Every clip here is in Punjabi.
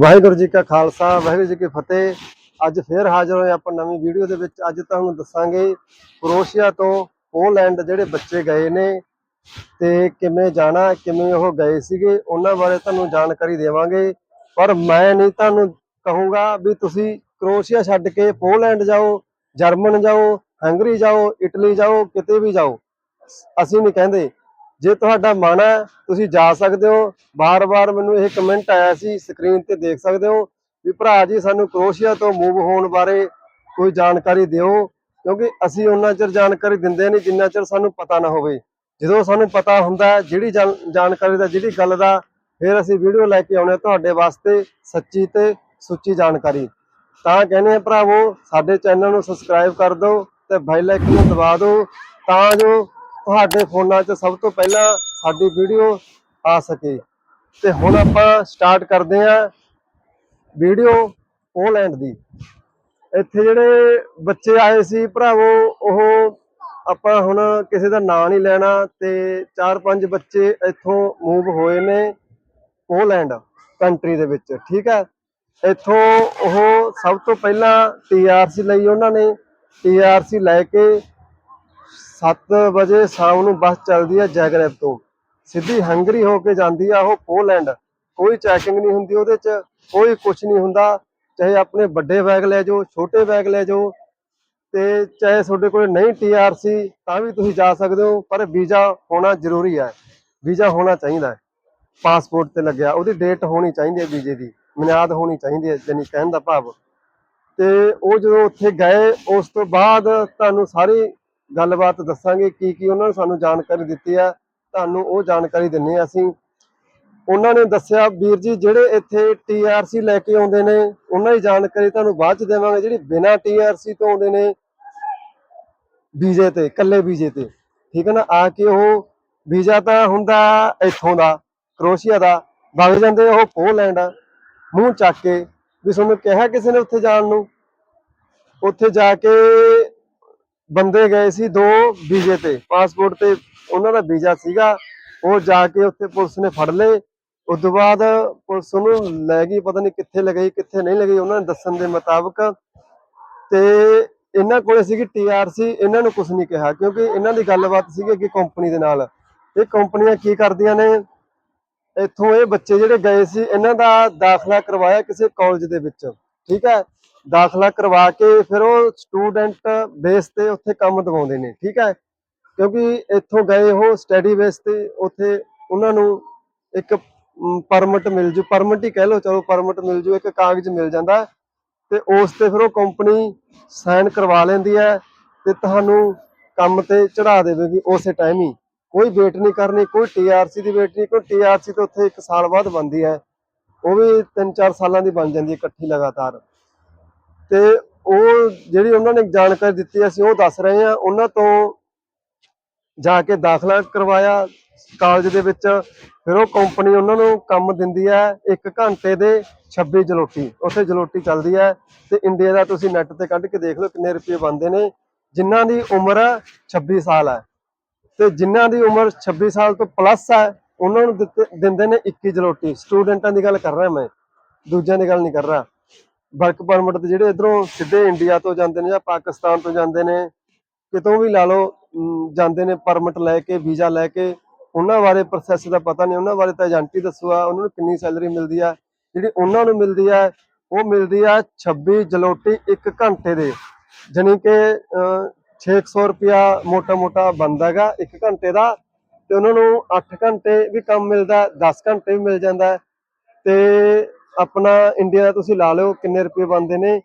ਵਾਹਿਗੁਰੂ ਜੀ ਕਾ ਖਾਲਸਾ, ਵਾਹਿਗੁਰੂ ਜੀ ਕੀ ਫਤਿਹ। ਅੱਜ ਫੇਰ ਹਾਜ਼ਰ ਹੋਏ ਆਪਾਂ ਨਵੀਂ ਵੀਡੀਓ ਦੇ ਵਿੱਚ। ਅੱਜ ਤੁਹਾਨੂੰ ਦੱਸਾਂਗੇ ਕਰੋਸ਼ੀਆ ਤੋਂ ਪੋਲੈਂਡ ਜਿਹੜੇ ਬੱਚੇ ਗਏ ਨੇ ਤੇ ਕਿਵੇਂ ਜਾਣਾ, ਕਿਵੇਂ ਉਹ ਗਏ ਸੀਗੇ, ਉਹਨਾਂ ਬਾਰੇ ਤੁਹਾਨੂੰ ਜਾਣਕਾਰੀ ਦੇਵਾਂਗੇ। ਪਰ ਮੈਂ ਨਹੀਂ ਤੁਹਾਨੂੰ ਕਹੂੰਗਾ ਵੀ ਤੁਸੀਂ ਕਰੋਸ਼ੀਆ ਛੱਡ ਕੇ ਪੋਲੈਂਡ ਜਾਓ, ਜਰਮਨ ਜਾਓ, ਹੰਗਰੀ ਜਾਓ, ਇਟਲੀ ਜਾਓ, ਕਿਤੇ ਵੀ ਜਾਓ। ਅਸੀਂ ਨਹੀਂ ਕਹਿੰਦੇ। ਜੇ ਤੁਹਾਡਾ ਮਨ ਹੈ, ਤੁਸੀਂ ਜਾ ਸਕਦੇ ਹੋ। ਬਾਰ-ਬਾਰ ਮੈਨੂੰ ਇਹ ਕਮੈਂਟ ਆਇਆ ਸੀ ਸਕਰੀਨ ਤੇ ਦੇਖ ਸਕਦੇ ਹੋ ਵੀ ਭਰਾ ਜੀ, ਸਾਨੂੰ ਕਰੋਸ਼ੀਆ ਤੋਂ ਮੂਵ ਹੋਣ ਬਾਰੇ ਕੋਈ ਜਾਣਕਾਰੀ ਦਿਓ, ਕਿਉਂਕਿ ਅਸੀਂ ਉਹਨਾਂ ਚਿਰ ਜਾਣਕਾਰੀ ਦਿੰਦੇ ਨਹੀਂ ਜਿੰਨਾ ਚਿਰ ਸਾਨੂੰ ਪਤਾ ਨਾ ਹੋਵੇ। ਜਦੋਂ ਸਾਨੂੰ ਪਤਾ ਹੁੰਦਾ ਜਿਹੜੀ ਜਾਣ- ਜਾਣਕਾਰੀ ਦਾ, ਜਿਹੜੀ ਗੱਲ ਦਾ, ਫਿਰ ਅਸੀਂ ਵੀਡੀਓ ਲੈ ਕੇ ਆਉਣੇ ਤੁਹਾਡੇ ਵਾਸਤੇ ਸੱਚੀ ਤੇ ਸੁੱਚੀ ਜਾਣਕਾਰੀ। ਤਾਂ ਕਹਿੰਦੇ ਆ ਭਰਾਵੋ, ਸਾਡੇ ਚੈਨਲ ਨੂੰ ਸਬਸਕ੍ਰਾਈਬ ਕਰ ਦਿਓ ਤੇ ਬੈਲ ਆਈਕਨ ਨੂੰ ਦਬਾ ਦਿਓ, ਤਾਂ ਜੋ ਤੁਹਾਡੇ ਫੋਨਾਂ 'ਚ ਸਭ ਤੋਂ ਪਹਿਲਾਂ ਸਾਡੀ ਵੀਡੀਓ ਆ ਸਕੇ। ਤੇ ਹੁਣ ਆਪਾਂ ਸਟਾਰਟ ਕਰਦੇ ਹਾਂ ਵੀਡੀਓ ਪੋਲੈਂਡ ਦੀ। ਇੱਥੇ ਜਿਹੜੇ ਬੱਚੇ ਆਏ ਸੀ, ਭਰਾਵੋ, ਉਹ ਆਪਾਂ ਹੁਣ ਕਿਸੇ ਦਾ ਨਾਂ ਨਹੀਂ ਲੈਣਾ ਤੇ ਚਾਰ ਪੰਜ ਬੱਚੇ ਇੱਥੋਂ ਮੂਵ ਹੋਏ ਨੇ ਪੋਲੈਂਡ ਕੰਟਰੀ ਦੇ ਵਿੱਚ, ਠੀਕ ਹੈ? ਇੱਥੋਂ ਉਹ ਸਭ ਤੋਂ ਪਹਿਲਾਂ ਟੀਆਰਸੀ ਲਈ ਉਹਨਾਂ ਨੇ। ਟੀਆਰਸੀ ਲੈ ਕੇ 7 ਵਜੇ ਸ਼ਾਮ ਨੂੰ ਬੱਸ ਚੱਲਦੀ ਹੈ ਜੈਗਰੈਬ ਤੋਂ। ਸਿੱਧੀ ਹੰਗਰੀ ਹੋ ਕੇ ਜਾਂਦੀ ਆ ਉਹ ਪੋਲੈਂਡ। ਕੋਈ ਚੈਕਿੰਗ ਨਹੀਂ ਹੁੰਦੀ ਉਹਦੇ 'ਚ, ਕੋਈ ਕੁਝ ਨਹੀਂ ਹੁੰਦਾ। ਚਾਹੇ ਆਪਣੇ ਵੱਡੇ ਬੈਗ ਲੈ ਜਾਓ, ਛੋਟੇ ਬੈਗ ਲੈ ਜਾਓ, ਤੇ ਚਾਹੇ ਤੁਹਾਡੇ ਕੋਲ ਨਹੀਂ ਟੀਆਰਸੀ ਤਾਂ ਵੀ ਤੁਸੀਂ ਜਾ ਸਕਦੇ ਹੋ, ਪਰ ਵੀਜ਼ਾ ਹੋਣਾ ਜ਼ਰੂਰੀ ਹੈ। ਵੀਜ਼ਾ ਹੋਣਾ ਚਾਹੀਦਾ ਹੈ। ਪਾਸਪੋਰਟ ਤੇ ਲੱਗਿਆ, ਉਹਦੀ ਡੇਟ ਹੋਣੀ ਚਾਹੀਦੀ ਹੈ ਵੀਜ਼ੇ ਦੀ, ਮਿਆਦ ਹੋਣੀ ਚਾਹੀਦੀ ਹੈ ਜਾਨੀ ਕਹਿਣ ਦਾ ਭਾਵ। ਤੇ ਉਹ ਜਦੋਂ ਉੱਥੇ ਗਏ, ਉਸ ਤੋਂ ਬਾਅਦ ਤੁਹਾਨੂੰ ਸਾਰੀ ਗੱਲਬਾਤ ਦੱਸਾਂਗੇ ਕੀ ਕੀ ਉਹਨਾਂ ਨੇ ਸਾਨੂੰ ਜਾਣਕਾਰੀ ਦਿੱਤੀ ਹੈ ਤੁਹਾਨੂੰ ਉਹ ਜਾਣਕਾਰੀ ਦਿੰਨੇ ਆ ਅਸੀਂ। ਉਹਨਾਂ ਨੇ ਦੱਸਿਆ, ਵੀਰ ਜੀ, ਜਿਹੜੇ ਇੱਥੇ ਟੀਆਰਸੀ ਲੈ ਕੇ ਆਉਂਦੇ ਨੇ, ਉਹਨਾਂ ਦੀ ਜਾਣਕਾਰੀ ਤੁਹਾਨੂੰ ਬਾਅਦ ਚ ਦੇਵਾਂਗੇ, ਜਿਹੜੀ ਬਿਨਾਂ ਟੀਆਰਸੀ ਤੋਂ ਆਉਂਦੇ ਨੇ ਵੀਜ਼ੇ ਤੇ, ਇਕੱਲੇ ਵੀਜ਼ੇ ਤੇ। ਠੀਕ ਹੈ ਨਾ? ਆ ਕੇ ਉਹ ਵੀਜ਼ਾ ਤਾਂ ਹੁੰਦਾ ਇੱਥੋਂ ਦਾ, ਕਰੋਸ਼ੀਆ ਦਾ, ਵਗ ਜਾਂਦੇ ਉਹ ਪੋਲੈਂਡ, ਮੂੰਹ ਚੱਕ ਕੇ, ਵੀ ਤੁਹਾਨੂੰ ਕਿਹਾ ਕਿਸੇ ਨੇ ਉੱਥੇ ਜਾਣ ਨੂੰ? ਉੱਥੇ ਜਾ ਕੇ ਬੰਦੇ ਗਏ ਸੀ ਦੋ ਵੀਜ਼ੇ ਤੇ ਪਾਸਪੋਰਟ ਤੇ, ਉਹਨਾਂ ਦਾ ਵੀਜ਼ਾ ਸੀਗਾ। ਉਹ ਜਾ ਕੇ ਉੱਥੇ ਪੁਲਿਸ ਨੇ ਫੜ ਲਏ। ਉਸ ਤੋਂ ਬਾਅਦ ਪੁਲਿਸ ਉਹਨੂੰ ਲੈ ਗਈ, ਪਤਾ ਨਹੀਂ ਕਿੱਥੇ ਲਗਾਈ ਕਿੱਥੇ ਨਹੀਂ ਲਗਾਈ ਉਹਨਾਂ ਨੇ ਦੱਸਣ ਦੇ ਮੁਤਾਬਕ। ਤੇ ਇਹਨਾਂ ਕੋਲੇ ਸੀਗੀ ਟੀਆਰਸੀ ਇਹਨਾਂ ਨੂੰ ਕੁਝ ਨਹੀਂ ਕਿਹਾ, ਕਿਉਂਕਿ ਇਹਨਾਂ ਦੀ ਗੱਲਬਾਤ ਸੀਗੀ ਅੱਗੇ ਕੰਪਨੀ ਦੇ ਨਾਲ। ਇਹ ਕੰਪਨੀਆਂ ਕੀ ਕਰਦੀਆਂ ਨੇ? ਇੱਥੋਂ ਇਹ ਬੱਚੇ ਜਿਹੜੇ ਗਏ ਸੀ, ਇਹਨਾਂ ਦਾ ਦਾਖਲਾ ਕਰਵਾਇਆ ਕਿਸੇ ਕਾਲਜ ਦੇ ਵਿੱਚ। ਠੀਕ ਹੈ? ਦਾਖਲਾ ਕਰਵਾ ਕੇ ਫਿਰ ਉਹ ਸਟੂਡੈਂਟ ਬੇਸ ਤੇ ਉੱਥੇ ਕੰਮ ਦਿਵਾਉਂਦੇ ਨੇ, ਠੀਕ ਹੈ? ਕਿਉਂਕਿ ਇੱਥੋਂ ਗਏ ਉਹ ਸਟੱਡੀ ਬੇਸ ਤੇ ਉੱਥੇ ਉਹਨਾਂ ਨੂੰ ਇੱਕ ਪਰਮਿਟ ਮਿਲ ਜੂ ਪਰਮਿਟ ਹੀ ਕਹਿ ਲਓ, ਚਲੋ ਪਰਮਿਟ ਮਿਲ ਜੂ, ਇੱਕ ਕਾਗਜ਼ ਮਿਲ ਜਾਂਦਾ ਤੇ ਉਸ ਤੇ ਫਿਰ ਉਹ ਕੰਪਨੀ ਸਾਈਨ ਕਰਵਾ ਲੈਂਦੀ ਹੈ ਤੇ ਤੁਹਾਨੂੰ ਕੰਮ ਤੇ ਚੜਾ ਦੇਵੇਗੀ ਉਸੇ ਟਾਈਮ ਹੀ। ਕੋਈ ਵੇਟ ਨਹੀਂ ਕਰਨੀ, ਕੋਈ ਟੀਆਰਸੀ ਦੀ ਵੇਟ ਨਹੀਂ, ਕੋਈ ਟੀਆਰਸੀ ਤੇ ਉੱਥੇ 1 ਸਾਲ ਬਾਅਦ ਬਣਦੀ ਹੈ। ਉਹ ਵੀ 3-4 ਸਾਲਾਂ ਦੀ ਬਣ ਜਾਂਦੀ ਹੈ ਇਕੱਠੀ ਲਗਾਤਾਰ। ਤੇ ਉਹ ਜਿਹੜੀ ਉਹਨਾਂ ਨੇ ਜਾਣਕਾਰੀ ਦਿੱਤੀ ਅਸੀਂ ਉਹ ਦੱਸ ਰਹੇ ਹਾਂ ਉਹਨਾਂ ਤੋਂ ਜਾ ਕੇ ਦਾਖਲਾ ਕਰਵਾਇਆ ਕਾਲਜ ਦੇ ਵਿੱਚ। ਫਿਰ ਉਹ ਕੰਪਨੀ ਉਹਨਾਂ ਨੂੰ ਕੰਮ ਦਿੰਦੀ ਹੈ 1 ਘੰਟੇ ਦੇ 26 ਜਲੋਟੀ। ਉੱਥੇ ਜਲੋਟੀ ਚੱਲਦੀ ਹੈ ਤੇ ਇੰਡੀਆ ਦਾ ਤੁਸੀਂ ਨੈਟ ਤੇ ਕੱਢ ਕੇ ਦੇਖ ਲਓ ਕਿੰਨੇ ਰੁਪਏ ਬਣਦੇ ਨੇ। ਜਿਨ੍ਹਾਂ ਦੀ ਉਮਰ 26 ਸਾਲ ਹੈ ਤੇ ਜਿਨ੍ਹਾਂ ਦੀ ਉਮਰ 26 ਸਾਲ ਤੋਂ ਪਲੱਸ ਹੈ ਉਹਨਾਂ ਨੂੰ ਦਿੱਤੇ- ਦਿੰਦੇ ਨੇ 21 ਜਲੋਟੀ। ਸਟੂਡੈਂਟਾਂ ਦੀ ਗੱਲ ਕਰ ਰਿਹਾ ਮੈਂ। ਦੂਜਿਆਂ ਦੀ ਗੱਲ ਨਹੀਂ ਕਰ ਰਿਹਾ। ਵਰਕ ਪਰਮਿਟ ਤੇ ਜਿਹੜੇ ਇਧਰੋਂ ਸਿੱਧੇ ਇੰਡੀਆ ਤੋਂ ਜਾਂਦੇ ਨੇ ਜਾਂ ਪਾਕਿਸਤਾਨ ਤੋਂ ਜਾਂਦੇ ਨੇ ਕਿਤੋਂ ਵੀ ਲਾ ਲਓ ਜਾਂਦੇ ਨੇ ਪਰਮਿਟ ਲੈ ਕੇ ਵੀਜ਼ਾ ਲੈ ਕੇ ਉਹਨਾਂ ਬਾਰੇ ਪ੍ਰੋਸੈਸ ਦਾ ਪਤਾ ਨਹੀਂ ਉਹਨਾਂ ਬਾਰੇ ਤਾਂ ਏਜੰਟ ਹੀ ਦੱਸੂਗਾ ਉਹਨਾਂ ਨੂੰ ਕਿੰਨੀ ਸੈਲਰੀ ਮਿਲਦੀ ਆ ਜਿਹੜੀ ਉਹਨਾਂ ਨੂੰ ਮਿਲਦੀ ਆ ਉਹ ਮਿਲਦੀ ਆ 26 ਜਲੋਟੀ 1 ਘੰਟੇ ਦੇ ਜਾਣੀ ਕਿ ਅਹ, 600 ਰੁਪਿਆ ਮੋਟਾ-ਮੋਟਾ ਬਣਦਾ ਹੈਗਾ 1 ਘੰਟੇ ਦਾ ਤੇ ਉਹਨਾਂ ਨੂੰ 8 ਘੰਟੇ ਵੀ ਕੰਮ ਮਿਲਦਾ 10 ਘੰਟੇ ਵੀ ਮਿਲ ਜਾਂਦਾ ਤੇ ਆਪਣਾ ਇੰਡੀਆ ਦਾ ਤੁਸੀਂ ਲਾ ਲਿਓ ਕਿੰਨੇ ਰੁਪਏ ਬਣਦੇ ਨੇ,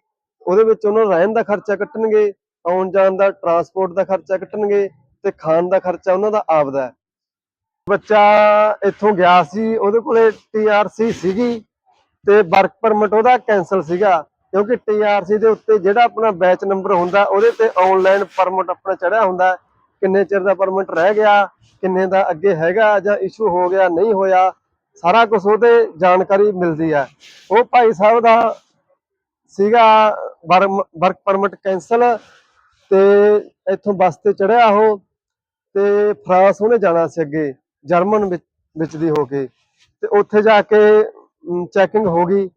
ਉਹਦੇ ਵਿੱਚ ਉਹਨਾਂ ਰਹਿਣ ਦਾ ਖਰਚਾ ਕੱਟਣਗੇ, ਆਉਣ ਜਾਣ ਦਾ ਟਰਾਂਸਪੋਰਟ ਦਾ ਖਰਚਾ ਕੱਟਣਗੇ ਤੇ ਖਾਣ ਦਾ ਖਰਚਾ ਉਹਨਾਂ ਦਾ ਆਪਦਾ ਹੈ। ਬੱਚਾ ਇੱਥੋਂ ਗਿਆ ਸੀ, ਉਹਦੇ ਕੋਲੇ ਟੀਆਰਸੀ ਸੀਗੀ ਤੇ ਵਰਕ ਪਰਮਿਟ ਉਹਦਾ ਕੈਨਸਲ ਸੀਗਾ, ਕਿਉਂਕਿ ਟੀਆਰਸੀ ਦੇ ਉੱਤੇ ਜਿਹੜਾ ਆਪਣਾ ਬੈਚ ਨੰਬਰ ਹੁੰਦਾ, ਉਹਦੇ ਤੇ ਆਨਲਾਈਨ ਪਰਮਿਟ ਆਪਣਾ ਚੜਿਆ ਹੁੰਦਾ ਕਿੰਨੇ ਚਿਰ ਦਾ ਪਰਮਿਟ ਰਹਿ ਗਿਆ, ਕਿੰਨੇ ਦਾ ਅੱਗੇ ਹੈਗਾ ਜਾਂ ਇਸ਼ੂ ਹੋ ਗਿਆ, ਨਹੀਂ ਹੋਇਆ ਸਾਰਾ ਕੁਝ ਉਹਦੇ ਜਾਣਕਾਰੀ ਮਿਲਦੀ ਹੈ। ਉਹ ਭਾਈ ਸਾਹਿਬ ਦਾ ਸੀਗਾ ਵਰਕ ਪਰਮਿਟ ਕੈਨਸਲ ਤੇ ਇੱਥੋਂ ਬੱਸ ਤੇ ਚੜਿਆ ਉਹ ਤੇ ਫਰਾਂਸ ਉਹਨੇ ਜਾਣਾ ਸੀ ਅੱਗੇ, ਜਰਮਨ ਵਿੱਚ ਦੀ ਹੋ ਕੇ। ਤੇ ਉੱਥੇ ਜਾ ਕੇ ਚੈਕਿੰਗ ਹੋ ਗਈ।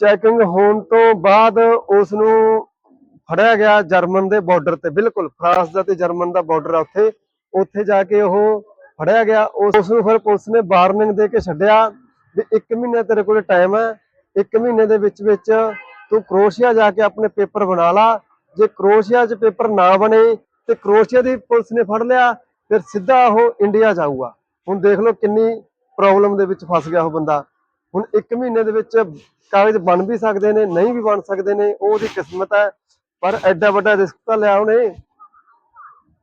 ਚੈਕਿੰਗ ਹੋਣ ਤੋਂ ਬਾਅਦ ਉਸ ਨੂੰ ਫੜਿਆ ਗਿਆ ਜਰਮਨ ਦੇ ਬਾਰਡਰ ਤੇ, ਬਿਲਕੁਲ ਫਰਾਂਸ ਦਾ ਤੇ ਜਰਮਨ ਦਾ ਬਾਰਡਰ ਆ ਉੱਥੇ। ਉੱਥੇ ਜਾ ਕੇ ਉਹ ਫੜਿਆ ਗਿਆ। ਉਸ ਨੂੰ ਫਿਰ ਪੁਲਿਸ ਨੇ ਵਾਰਨਿੰਗ ਦੇ ਕੇ ਛੱਡਿਆ ਵੀ 1 ਮਹੀਨੇ ਤੇਰੇ ਕੋਲ ਟਾਈਮ ਹੈ 1 ਮਹੀਨੇ ਦੇ ਵਿੱਚ ਵਿੱਚ ਤੂੰ ਕਰੋਸ਼ੀਆ ਜਾ ਕੇ ਆਪਣੇ ਪੇਪਰ ਬਣਾ ਲਾ। ਜੇ ਕਰੋਸ਼ੀਆ 'ਚ ਪੇਪਰ ਨਾ ਬਣੇ ਤੇ ਕਰੋਸ਼ੀਆ ਦੀ ਪੁਲਿਸ ਨੇ ਫੜ ਲਿਆ, ਫਿਰ ਸਿੱਧਾ ਉਹ ਇੰਡੀਆ ਜਾਊਗਾ। ਹੁਣ ਦੇਖ ਲਓ ਕਿੰਨੀ ਪ੍ਰੋਬਲਮ ਦੇ ਵਿੱਚ ਫਸ ਗਿਆ ਉਹ ਬੰਦਾ। ਹੁਣ 1 ਮਹੀਨੇ ਦੇ ਵਿੱਚ ਕਾਗਜ਼ ਬਣ ਵੀ ਸਕਦੇ ਨੇ, ਨਹੀਂ ਵੀ ਬਣ ਸਕਦੇ ਨੇ, ਉਹ ਉਹਦੀ ਕਿਸਮਤ ਹੈ। ਪਰ ਐਡਾ ਵੱਡਾ ਰਿਸਕ ਤਾਂ ਲਿਆ ਉਹਨੇ।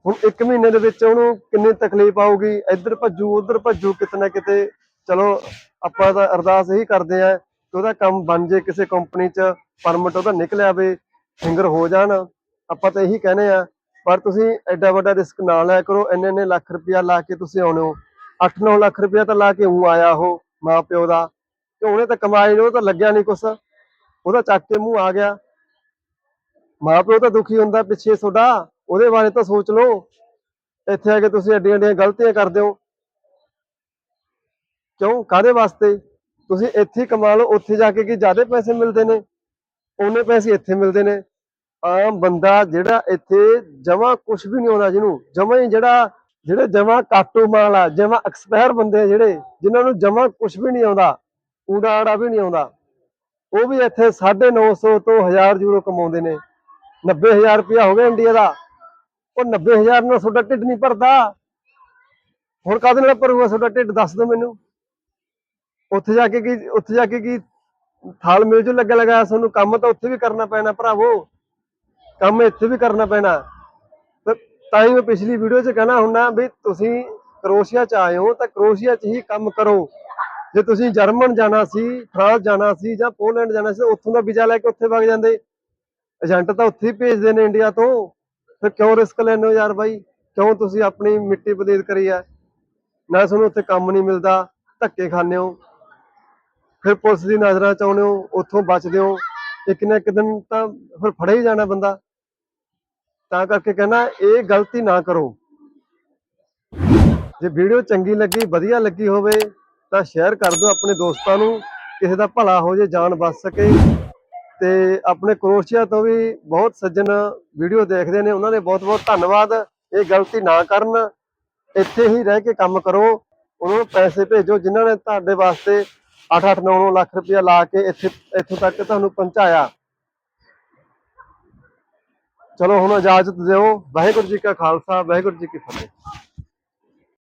ਹੁਣ 1 ਮਹੀਨੇ ਦੇ ਵਿੱਚ ਉਹਨੂੰ ਕਿੰਨੀ ਤਕਲੀਫ ਆਊਗੀ? ਇੱਧਰ ਭੱਜੂ, ਉੱਧਰ ਭੱਜੂ, ਕਿਤੇ ਨਾ ਕਿਤੇ। ਚਲੋ, ਆਪਾਂ ਤਾਂ ਅਰਦਾਸ ਇਹੀ ਕਰਦੇ ਆ ਕਿ ਉਹਦਾ ਕੰਮ ਬਣ ਜੇ ਕਿਸੇ ਕੰਪਨੀ 'ਚ ਪਰਮਿਟ ਉਹਦਾ ਨਿਕਲ ਆਵੇ ਫਿੰਗਰ ਹੋ ਜਾਣ। ਆਪਾਂ ਤਾਂ ਇਹੀ ਕਹਿੰਦੇ ਆ ਪਰ ਤੁਸੀਂ ਐਡਾ ਵੱਡਾ ਰਿਸਕ ਨਾ ਲਿਆ ਕਰੋ। ਇੰਨੇ ਇੰਨੇ ਲੱਖ ਰੁਪਇਆ ਲਾ ਕੇ ਤੁਸੀਂ ਆਉਣੇ ਹੋ। 8-9 ਲੱਖ ਰੁਪਇਆ ਤਾਂ ਲਾ ਕੇ ਉਹ ਆਇਆ ਉਹ ਮਾਂ ਪਿਓ ਦਾ। ਤੇ ਉਹਨੇ ਤਾਂ ਕਮਾਈ ਨੂੰ ਤਾਂ ਲੱਗਿਆ ਨਹੀਂ ਕੁਛ। ਉਹਦਾ ਚੱਕ ਕੇ ਮੂੰਹ ਆ ਗਿਆ। ਮਾਂ ਪਿਓ ਤਾਂ ਦੁਖੀ ਹੁੰਦਾ ਪਿੱਛੇ ਤੁਹਾਡਾ। ਉਹਦੇ ਬਾਰੇ ਤਾਂ ਸੋਚ ਲਓ। ਇੱਥੇ ਆ ਕੇ ਤੁਸੀਂ ਐਡੀਆਂ ਐਡੀਆਂ ਗਲਤੀਆਂ ਕਰਦੇ ਹੋ। ਕਿਉਂ? ਕਾਦੇ ਵਾਸਤੇ? ਤੁਸੀਂ ਇੱਥੇ ਕਮਾ ਲਓ। ਉੱਥੇ ਜਾ ਕੇ ਕੀ ਜ਼ਿਆਦਾ ਪੈਸੇ ਮਿਲਦੇ ਨੇ? ਉਹਨੇ ਪੈਸੇ ਇੱਥੇ ਮਿਲਦੇ ਨੇ। ਆਮ ਬੰਦਾ ਜਿਹੜਾ ਇੱਥੇ ਜਮਾ ਕੁਝ ਵੀ ਨਹੀਂ ਆਉਂਦਾ ਜਿਹਨੂੰ, ਜਮਾ ਹੀ ਜਿਹੜਾ, ਜਿਹੜੇ ਜਮਾ ਕਾਟੂ ਮਾਲ ਜਮਾ ਐਕਸਪਾਇਰ ਬੰਦੇ ਜਿਹੜੇ, ਜਿਨ੍ਹਾਂ ਨੂੰ ਜਮਾ ਕੁਝ ਵੀ ਨਹੀਂ ਆਉਂਦਾ ਊੜਾ ਵੀ ਨਹੀਂ ਆਉਂਦਾ। ਉਹ ਵੀ ਇੱਥੇ 950 ਤੋਂ 1000 ਯੂਰੋ ਕਮਾਉਂਦੇ ਨੇ। 90000 ਰੁਪਇਆ ਹੋ ਗਿਆ ਇੰਡੀਆ ਦਾ। ਉਹ 90000 ਨਾਲ ਤੁਹਾਡਾ ਢਿੱਡ ਨਹੀਂ ਭਰਦਾ। ਹੁਣ ਕਾਹਦੇ ਨਾਲ ਭਰੂਗਾ ਤੁਹਾਡਾ ਢਿੱਡ, ਦੱਸ ਦਿਓ ਮੈਨੂੰ। ਉੱਥੇ ਜਾ ਕੇ ਕੀ, ਉੱਥੇ ਜਾ ਕੇ ਕੀ ਥਾਲ ਮਿਲ ਜੂ ਲੱਗਾ ਲਗਾ ਤੁਹਾਨੂੰ? ਕੰਮ ਤਾਂ ਉੱਥੇ ਵੀ ਕਰਨਾ ਪੈਣਾ ਭਰਾਵੋ। ਕੰਮ ਇੱਥੇ ਵੀ ਕਰਨਾ ਪੈਣਾ। ਤਾਂ ਹੀ ਮੈਂ ਪਿਛਲੀ ਵੀਡੀਓ 'ਚ ਕਹਿਣਾ ਹੁੰਨਾ ਵੀ ਤੁਸੀਂ ਕਰੋਸ਼ੀਆ 'ਚ ਆਏ ਹੋ ਤਾਂ ਕਰੋਸ਼ੀਆ 'ਚ ਹੀ ਕੰਮ ਕਰੋ। ਜੇ ਤੁਸੀਂ ਜਰਮਨ ਜਾਣਾ ਸੀ, ਫਰਾਂਸ ਜਾਣਾ ਸੀ ਜਾਂ ਪੋਲੈਂਡ ਜਾਣਾ ਸੀ ਉੱਥੋਂ ਦਾ ਵੀਜ਼ਾ ਲੈ ਕੇ ਉੱਥੇ ਵਗ ਜਾਂਦੇ। ਏਜੰਟ ਤਾਂ ਉੱਥੇ ਹੀ ਭੇਜਦੇ ਨੇ ਇੰਡੀਆ ਤੋਂ। ਫਿਰ ਕਿਉਂ ਰਿਸਕ ਲੈਂਦੇ ਹੋ ਯਾਰ ਬਾਈ? ਕਿਉਂ ਤੁਸੀਂ ਆਪਣੀ ਮਿੱਟੀ ਬਦੀਦ ਕਰੀ ਆ? ਨਾ ਤੁਹਾਨੂੰ ਉੱਥੇ ਕੰਮ ਨਹੀਂ ਮਿਲਦਾ, ਧੱਕੇ ਖਾਂਦੇ ਹੋ। ਫਿਰ ਪੁਲਿਸ ਦੀ ਨਜ਼ਰਾਂ ਚ ਆਉਂਦੇ ਹੋ, ਉੱਥੋਂ ਬਚਦੇ ਹੋ। ਇੱਕ ਨਾ ਇੱਕ ਦਿਨ ਤਾਂ ਫਿਰ ਫੜਿਆ ਹੀ ਜਾਣਾ ਬੰਦਾ। ਤਾਂ ਕਰਕੇ ਕਹਿੰਦਾ, ਇਹ ਗਲਤੀ ਨਾ ਕਰੋ। ਜੇ ਵੀਡੀਓ ਚੰਗੀ ਲੱਗੀ, ਵਧੀਆ ਲੱਗੀ ਹੋਵੇ, ਤਾਂ ਸ਼ੇਅਰ ਕਰ ਦਿਓ ਆਪਣੇ ਦੋਸਤਾਂ ਨੂੰ। ਕਿਸੇ ਦਾ ਭਲਾ ਹੋ ਜੇ, ਜਾਨ ਬਚ ਸਕੇ। ਤੇ ਆਪਣੇ ਕਰੋਸ਼ੀਆ ਤੋਂ ਵੀ ਬਹੁਤ ਸੱਜਣ ਵੀਡੀਓ ਦੇਖਦੇ ਨੇ। ਉਹਨਾਂ ਦੇ ਬਹੁਤ ਬਹੁਤ ਧੰਨਵਾਦ। ਇਹ ਗਲਤੀ ਨਾ ਕਰਨ। ਇੱਥੇ ਹੀ ਰਹਿ ਕੇ ਕੰਮ ਕਰੋ। ਉਹਨਾਂ ਨੂੰ ਪੈਸੇ ਭੇਜੋ। ਜਿਨ੍ਹਾਂ ਨੇ ਤੁਹਾਡੇ ਵਾਸਤੇ 8-8 9-9 ਲੱਖ ਰੁਪਇਆ ਲਾ ਕੇ ਇੱਥੇ, ਇੱਥੋਂ ਤੱਕ ਤੁਹਾਨੂੰ ਪਹੁੰਚਾਇਆ। ਚਲੋ, ਹੁਣ ਇਜਾਜ਼ਤ ਦਿਓ। ਵਾਹਿਗੁਰੂ ਜੀ ਕਾ ਖਾਲਸਾ, ਵਾਹਿਗੁਰੂ ਜੀ ਕੀ ਫਤਿਹ।